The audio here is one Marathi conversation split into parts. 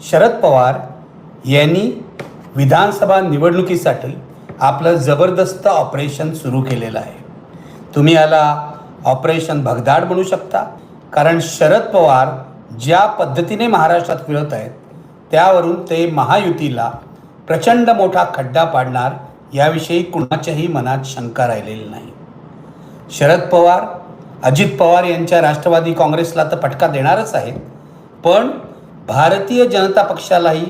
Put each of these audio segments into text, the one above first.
शरद पवार यांनी विधानसभा निवडणुकीसाठी आपलं जबरदस्त ऑपरेशन सुरू केलेलं आहे. तुम्ही याला ऑपरेशन भगदाड म्हणू शकता कारण शरद पवार ज्या पद्धतीने महाराष्ट्रात फिरत आहेत त्यावरून ते महायुतीला प्रचंड मोठा खड्डा पाडणार याविषयी कुणाच्याही मनात शंका राहिलेली नाही. शरद पवार अजित पवार यांच्या राष्ट्रवादी काँग्रेसला तर फटका देणारच आहेत पण भारतीय जनता पक्षालाही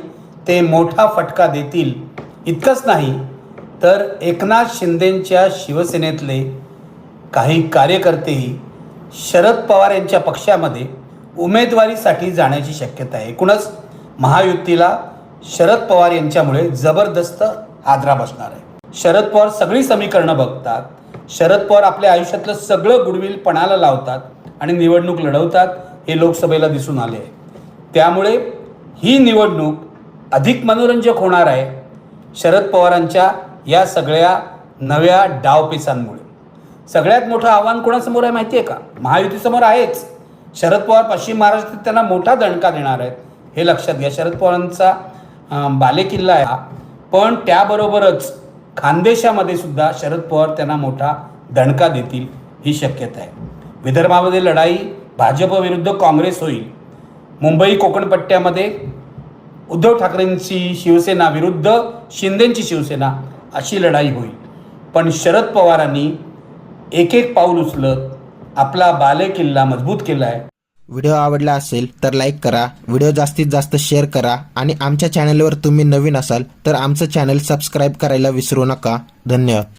ते मोठा फटका देतील इतकंच नाही तर एकनाथ शिंदेंच्या शिवसेनेतले काही कार्यकर्तेही शरद पवार यांच्या पक्षामध्ये उमेदवारीसाठी जाण्याची शक्यता आहे. एकूणच महायुतीला शरद पवार यांच्यामुळे जबरदस्त आदरा बसणार आहे. शरद पवार सगळी समीकरणं बघतात. शरद पवार आपल्या आयुष्यातलं सगळं गुडविल पणाला लावतात आणि निवडणूक लढवतात हे लोकसभेला दिसून आले आहे. त्यामुळे ही निवडणूक अधिक मनोरंजक होणार आहे शरद पवारांच्या या सगळ्या नव्या डावपेचांमुळे. सगळ्यात मोठं आव्हान कोणासमोर आहे माहिती आहे का? महायुतीसमोर आहेच. शरद पवार पश्चिम महाराष्ट्रात त्यांना मोठा दणका देणार आहेत हे लक्षात घ्या. शरद पवारांचा बालेकिल्ला आहे हा. पण त्याबरोबरच खानदेशामध्ये सुद्धा शरद पवार त्यांना मोठा दणका देतील ही शक्यता आहे. विदर्भामध्ये लढाई भाजप विरुद्ध काँग्रेस होईल. मुंबई कोकणपट्ट्यामध्ये उद्धव ठाकरेंची शिवसेना विरुद्ध शिंदेंची शिवसेना अशी लढाई होईल. पण शरद पवारांनी एक एक पाऊल उचलत आपला बालेकिल्ला मजबूत केला आहे व्हिडिओ आवडला असेल तर लाईक करा व्हिडिओ जास्तीत जास्त शेअर करा आणि आमच्या चॅनलवर तुम्ही नवीन असाल तर आमचं चॅनल सबस्क्राईब करायला विसरू नका. धन्यवाद.